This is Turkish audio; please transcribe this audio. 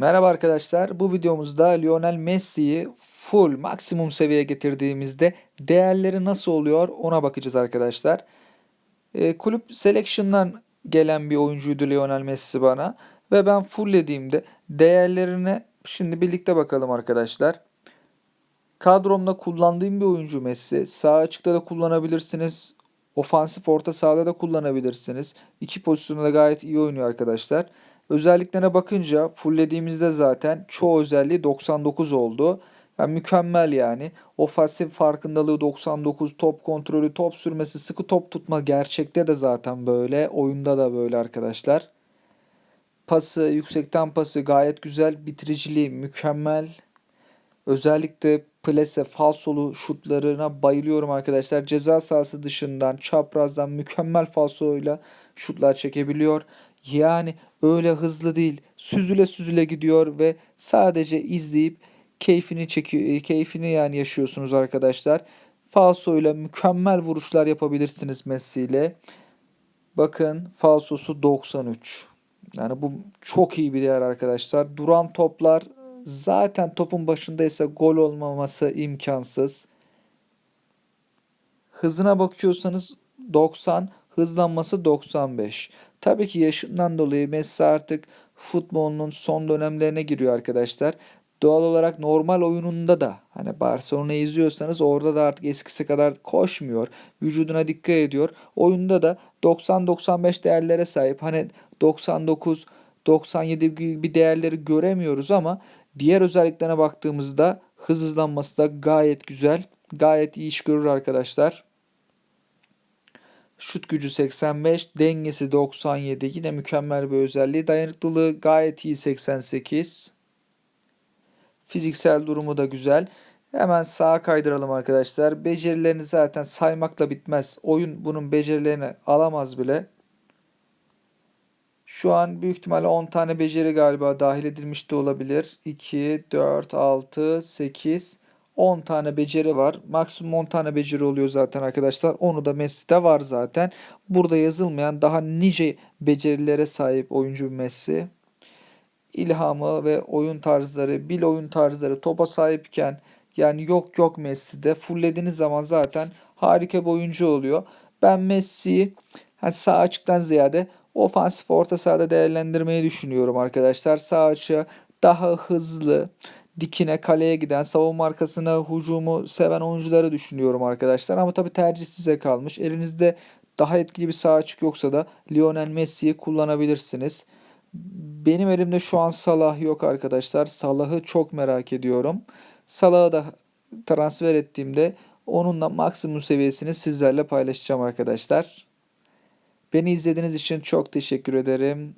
Merhaba arkadaşlar. Bu videomuzda Lionel Messi'yi full maksimum seviyeye getirdiğimizde değerleri nasıl oluyor ona bakacağız arkadaşlar. E, kulüp selection'dan gelen bir oyuncuydu Lionel Messi bana ve ben fulllediğimde değerlerine şimdi birlikte bakalım arkadaşlar. Kadromda kullandığım bir oyuncu Messi. Sağ açıkta da kullanabilirsiniz. Ofansif orta sahada da kullanabilirsiniz. İki pozisyonda da gayet iyi oynuyor arkadaşlar. Özelliklerine bakınca fulllediğimizde zaten çoğu özelliği 99 oldu. Yani mükemmel yani. Ofansif farkındalığı 99, top kontrolü, top sürmesi, sıkı top tutma gerçekte de zaten böyle. Oyunda da böyle arkadaşlar. Pası, yüksekten pası gayet güzel. Bitiriciliği mükemmel. Özellikle plase, falsolu şutlarına bayılıyorum arkadaşlar. Ceza sahası dışından, çaprazdan mükemmel falsoyla şutlar çekebiliyor. Yani öyle hızlı değil. Süzüle süzüle gidiyor ve sadece izleyip keyfini çekiyor, keyfini yani yaşıyorsunuz arkadaşlar. Falsoyla mükemmel vuruşlar yapabilirsiniz Messi ile. Bakın falsosu 93. Yani bu çok iyi bir değer arkadaşlar. Duran toplar zaten topun başındaysa gol olmaması imkansız. Hızına bakıyorsanız 90, hızlanması 95. Tabii ki yaşından dolayı Messi artık futbolunun son dönemlerine giriyor arkadaşlar. Doğal olarak normal oyununda da hani Barcelona izliyorsanız orada da artık eskisi kadar koşmuyor. Vücuduna dikkat ediyor. Oyunda da 90-95 değerlere sahip. Hani 99 97 gibi değerleri göremiyoruz ama diğer özelliklerine baktığımızda hız hızlanması da gayet güzel. Gayet iyi iş görür arkadaşlar. Şut gücü 85, dengesi 97. Yine mükemmel bir özelliği. Dayanıklılığı gayet iyi 88. Fiziksel durumu da güzel. Hemen sağa kaydıralım arkadaşlar. Becerilerini zaten saymakla bitmez. Oyun bunun becerilerini alamaz bile. Şu an büyük ihtimalle 10 tane beceri galiba dahil edilmiş de olabilir. 2, 4, 6, 8, 10 tane beceri var. Maksimum 10 tane beceri oluyor zaten arkadaşlar. Onu da Messi'de var zaten. Burada yazılmayan daha nice becerilere sahip oyuncu Messi. İlhamı ve oyun tarzları, bil oyun tarzları topa sahipken yani yok yok Messi'de fulllediğiniz zaman zaten harika bir oyuncu oluyor. Ben Messi'yi hani sağ açıktan ziyade ofansif orta sahada değerlendirmeyi düşünüyorum arkadaşlar. Sağ açığa daha hızlı, dikine kaleye giden, savunma arkasına hücumu seven oyuncuları düşünüyorum arkadaşlar. Ama tabii tercih size kalmış. Elinizde daha etkili bir sağ açık yoksa da Lionel Messi'yi kullanabilirsiniz. Benim elimde şu an Salah yok arkadaşlar. Salah'ı çok merak ediyorum. Salah'ı da transfer ettiğimde onunla maksimum seviyesini sizlerle paylaşacağım arkadaşlar. Beni izlediğiniz için çok teşekkür ederim.